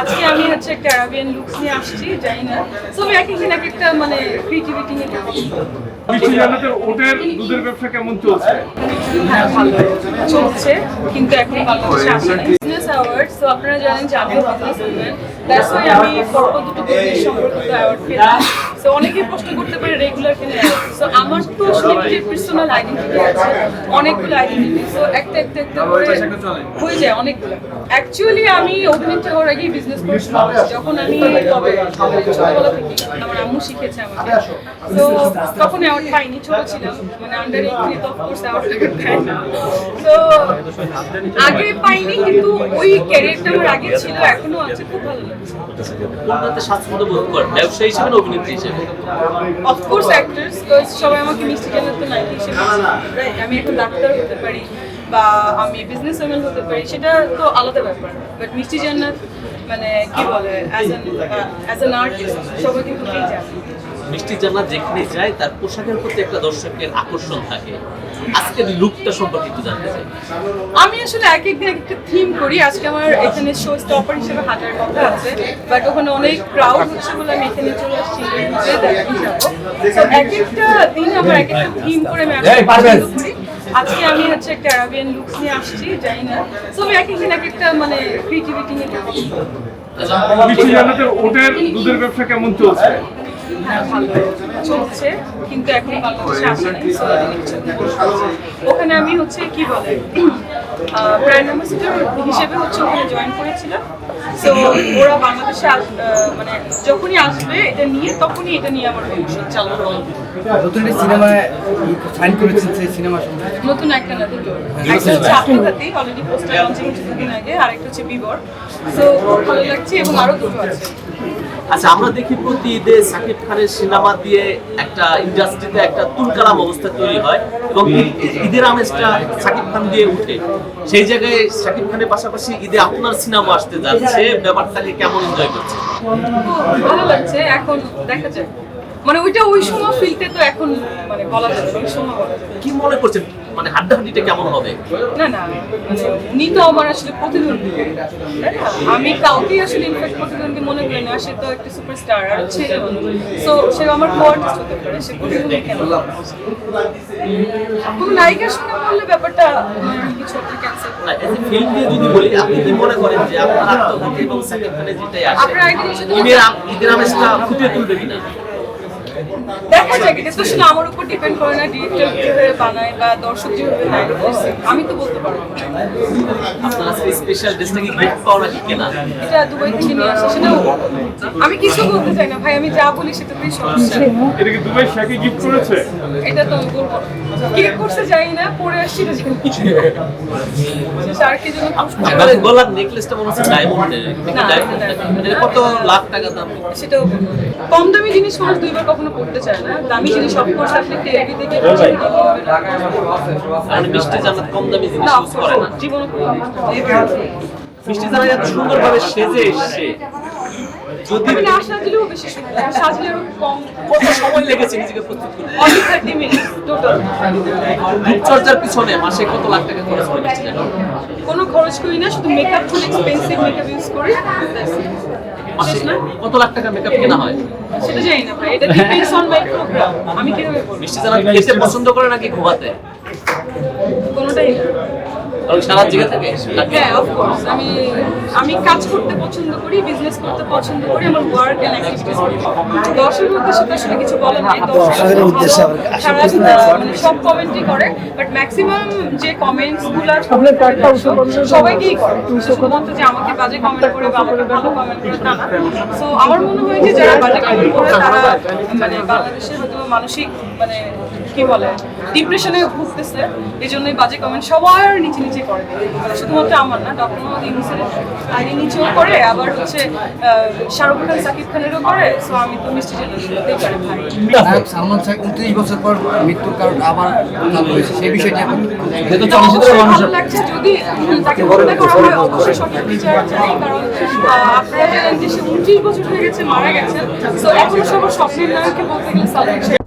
আজকে আমি হচ্ছে একটা অ্যারাবিয়ান লুকস নিয়ে আসছি জানি না। সো আমি এক একদিন এক একটা মানে ক্রিয়েটিভিটি নিয়ে থাকি মিষ্টি জান্নাতের ওটের দুধের ব্যবসা কেমন চলছে? হ্যাঁ ভালো চলছে কিন্তু এখন বাংলাদেশে আসে না বিজনেস অ্যাওয়ার্ড সো আপনারা জানেন যে আমিও বিজনেস উইমেন দ্যাটস ওয়াই আমি পরপর দুটো বিজনেস সম্পর্কিত অ্যাওয়ার্ড পেলাম। সো অনেকেই প্রশ্ন করতে পারে রেগুলার কিনে? সো আমার তো আসলে নিজের পার্সোনাল আইডেন্টিটি আছে অনেকগুলো আইডেন্টিটি সো একটা একটা একটা করে হয়ে যায় অনেকগুলো। অ্যাকচুয়ালি আমি অভিনেত্রী হওয়ার আগেই বিজনেস করেছিলাম যখন আমি কবে ছোটবেলা থেকে আমার আম্মু শিখেছে আমাকে। তো তখন অ্যাওয়ার্ড পাইনি, ছোট ছিলাম। মানে আন্ডার এইটিন তো অফকোর্স অ্যাওয়ার্ড পাই না তো আগে পাইনি, কিন্তু ওই ক্যারিয়ারটা আমার আগে ছিল, এখনও আছে, খুব ভালো লাগছে। কোনটাতে স্বাচ্ছন্দ্য বোধ করেন, ব্যবসায়ী হিসেবে অভিনেত্রী হিসেবে? অফকোর্স অ্যাক্টর্স সবাই আমাকে মিষ্টি জানার তো নায়িকা হিসেবে আমি একটা ডাক্তার হতে পারি বা আমি বিজনেস ওম্যান হতে পারি সেটা তো আলাদা ব্যাপার। বাট মিষ্টি জান্নাত মানে কি বলে as an as an artist সবাই কিন্তু মিষ্টি জান্নাত যেখানে যায় তার পোশাকের প্রতি একটা দর্শকের আকর্ষণ থাকে। আজকের লুকটা সম্পর্কে একটু জানতে চাই। আমি আসলে এক একদিন এক একটা থিম করি। আজকে আমার এখানে শো স্টপার হিসেবে হাঁটার কথা আছে বাট ওখানে অনেক ক্রাউড হচ্ছে বলে আমি এখানে চলে আসছি এক একটা দিন আমার এক একটা থিম করে আমি করি আজকে আমি হচ্ছে একটা অ্যারাবিয়ান লুকস নিয়ে আসছি জানি না। সো আমি এক একদিন এক একটা মানে ক্রিয়েটিভিটি নিয়ে থাকি মিষ্টি দুধের ব্যবসা কেমন চলছে? ভালো চলছে কিন্তু এখন বাংলাদেশে আসে নাই ওখানে আমি হচ্ছে কি বলে ব্র্যান্ড অ্যাম্বাসিডর হিসেবে হচ্ছে ওখানে জয়েন করেছিলাম। তো ওরা বাংলাদেশে মানে যখনই আসবে এটা নিয়ে তখনই এটা নিয়ে আমার চালু হবে। নতুন একটি সিনেমায় সাইন করেছেন সেই সিনেমা নতুন একটা না দুটো একটা হচ্ছে আত্মঘাতী অলরেডি পোস্টার লঞ্চিং হচ্ছে দুদিন আগে আর একটা হচ্ছে বিবর। তো ভালো লাগছে এবং আরও দুটো আছে। আচ্ছা আমরা দেখি প্রতি ঈদে সাকিব খানের সিনেমা দিয়ে একটা ইন্ডাস্ট্রিতে একটা তুলকালাম অবস্থা তৈরি হয় এবং ঈদের আমেজটা সাকিব খান দিয়ে উঠে। সেই জায়গায় সাকিব খানের পাশাপাশি ঈদে আপনার সিনেমা আসতে যাচ্ছে। ব্যাপারটাকে কেমন এনজয় করছে ভালো লাগছে এখন দেখা যাক। মানে ওইটা ওই সময় ফিলতে তো এখন মানে বলা যাবে ওই সময় বলা যাবে কি মনে করছেন? মানে হাড্ডাহাড্ডিটা কেমন হবে? না না মানে উনি তো আমার আসলে প্রতিদ্বন্দ্বী। তাই না? আমি কাউকেই আসলে ইনফ্যাক্ট প্রতিদ্বন্দ্বী মনে করি না। সে তো একটা সুপারস্টার আর ছেলে সো সে আমার কোয়ার্টিস্ট হতে পারে সে প্রতিদ্বন্দ্বী কেন? কোনো নায়িকার সঙ্গে বললে ব্যাপারটা কিছু একটা ক্যান্সেল ফিল্ম দিয়ে যদি বলি আপনি কি মনে করেন যে আপনার আত্মঘাতী এবং সাকিব খানের যেটাই আসে আপনার কিছু তো- ঈদের আম- ঈদের আমেজটা ফুটিয়ে তুলবে কিনা? দেখা যাক এটা তো আসলে আমার উপর ডিপেন্ড করে না ডিরেক্টর কীভাবে বানায় বা দর্শক যেভাবে নেয় আমি তো বলতে পারব আপনার আজকে স্পেশাল ড্রেসটা কি গিফট পাওয়া নাকি কেনা? এটা দুবাই থেকে নিয়ে আসা সেটা আমি কিছু বলতে চাই না ভাই আমি যা বলি সেটাতেই সমস্যা এটা কি দুবাই শাকে গিফট করেছে? এটা তো আমি বলব না। কে করছে জানি না পরে আসছি জানি জন্য গলার নেকলেসটা মনে হচ্ছে ডায়মন্ডের কত লাখ টাকা দাম? সেটাও কম দামি জিনিস মানুষ দুইবার কখনো করতে চায় না। দামি জিনিস অফকোর্স আপনি টেলিভি থেকে আর মিষ্টি জান্নাত কম দামি জিনিস ইউজ করে না। জীবন মিষ্টি জান্নাত এত সুন্দরভাবে সেজে এসছে। যদি আমি না সাজলেও বেশি সুন্দর সাজলে আরও কম। কত সময় লেগেছে নিজেকে প্রস্তুত করতে? অনলি থার্টি মিনিট টোটাল রূপচর্চার পিছনে মাসে কত লাখ টাকা খরচ করে কোনো খরচ করি না শুধু makeup full expensive makeup use করি। মাসে কত লাখ টাকা মেকআপ কেনা হয়? সেটা জানি না ভাই এটা ডিপেন্ডস অন মাই প্রোগ্রাম আমি কীভাবে বলব মিষ্টি জান্নাত খেতে পছন্দ করে নাকি ঘুমাতে? কোনোটাই সারা জেগে থাকে। হ্যাঁ অফকোর্স আমি আমি কাজ করতে পছন্দ করি বিজনেস করতে পছন্দ করি আমার ওয়ার্ক এন্ড অ্যাক্টিভিটিস করি। দর্শকের উদ্দেশ্যে তো আসলে কিছু বলার নাই। দর্শকের উদ্দেশ্যে মানে সব কমেন্টই করে। বাট ম্যাক্সিমাম যে কমেন্টসগুলা সবাইকেই করে। শুধুমাত্র যে আমাকে বাজে কমেন্ট করে বা আমাকে ভালো কমেন্ট করে তা না সো আমার মনে হয় যে যারা বাজে কমেন্ট করে তারা মানে বাংলাদেশের হয়তো মানসিক মানে কি বলে ডিপ্রেশনে ভুগতেছে এই জন্যই বাজে কমেন্ট সবার নিচে নিচে করে। শুধুমাত্র আমার না ডক্টর মোহাম্মদ ইউনুসের আইডি নিচেও করে আবার হচ্ছে শাহরুখ খান সাকিব খানেরও করে সো আমি তো মিষ্টি জেলাতেই পারি ভাই। সালমান শাহ উনত্রিশ বছর পর মৃত্যুর কারণ আবার হয়েছে সেই বিষয়টি এখন অবশ্যই যদি তাকে হত্যা করা হয় অবশ্যই সঠিক বিচার চাই কারণ আপনারা জানেন যে সে উনত্রিশ বছর হয়ে গেছে মারা গেছে তো এখন সবার স্বপ্নের নায়ককে বলতে গেলে সালমান